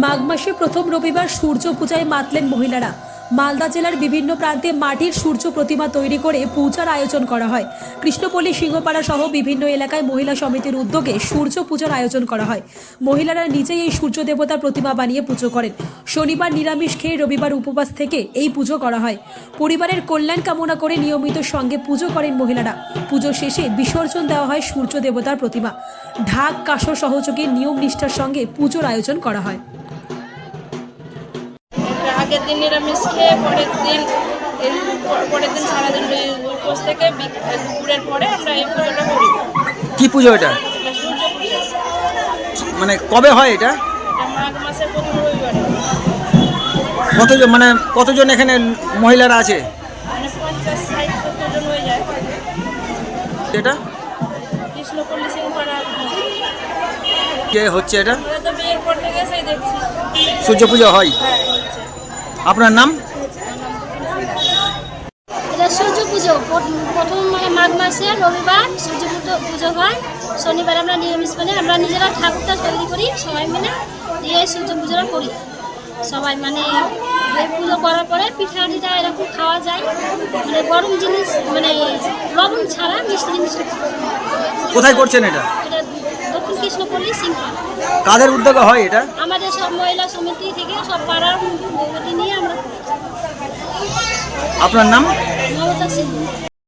মাঘ মাসে প্রথম রবিবার সূর্য পূজায় মাতলেন মহিলারা। মালদা জেলার বিভিন্ন প্রান্তে মাটির সূর্য প্রতিমা তৈরি করে পূজার আয়োজন করা হয়। কৃষ্ণপল্লী সিংহপাড়া সহ বিভিন্ন এলাকায় মহিলা সমিতির উদ্যোগে সূর্য পূজার আয়োজন করা হয়। মহিলারা নিজেই এই সূর্য দেবতার প্রতিমা বানিয়ে পুজো করেন। শনিবার নিরামিষ খেয়ে রবিবার উপবাস থেকে এই পুজো করা হয়। পরিবারের কল্যাণ কামনা করে নিয়মিত সঙ্গে পুজো করেন মহিলারা। পুজো শেষে বিসর্জন দেওয়া হয় সূর্য দেবতার প্রতিমা। ঢাক, কাসর সহযোগী নিয়ম নিষ্ঠার সঙ্গে পুজোর আয়োজন করা হয়। আগের দিন নিরামিষ খেয়ে পরের দিন পরের দিন সারাদিন উপোস থেকে দুপুরের পরে আমরা এই পুজোটা করি। কি পুজো এটা? মানে কবে হয় এটা? এটা মাঘ মাসের প্রথম রবিবারে। কতজন মানে কতজন এখানে মহিলারা আছে? মানে এটা? কে হচ্ছে এটা? সূর্য পুজো হয়? হ্যাঁ। আপনার নাম? সূর্য পুজো। প্রথম মানে মাঘ মাসে রবিবার সূর্য পুজো পুজো হয়। শনিবার আমরা নিরামিষ মানে আমরা নিজেরা ঠাকুরটা তৈরি করি সবাই মিলে দিয়ে এই সূর্য পুজোটা করি। সবাই মানে এই পুজো করার পরে পিঠা টিঠা এরকম খাওয়া যায়। মানে গরম জিনিস মানে লবণ ছাড়া মিষ্টি জিনিস। কোথায় করছেন এটা? এটা কাদের উদ্যোগে হয় এটা? আমাদের সব মহিলা সমিতি থেকে সব পাড়ার নিয়ে আমরা আপনার নাম? মমতা সিংহ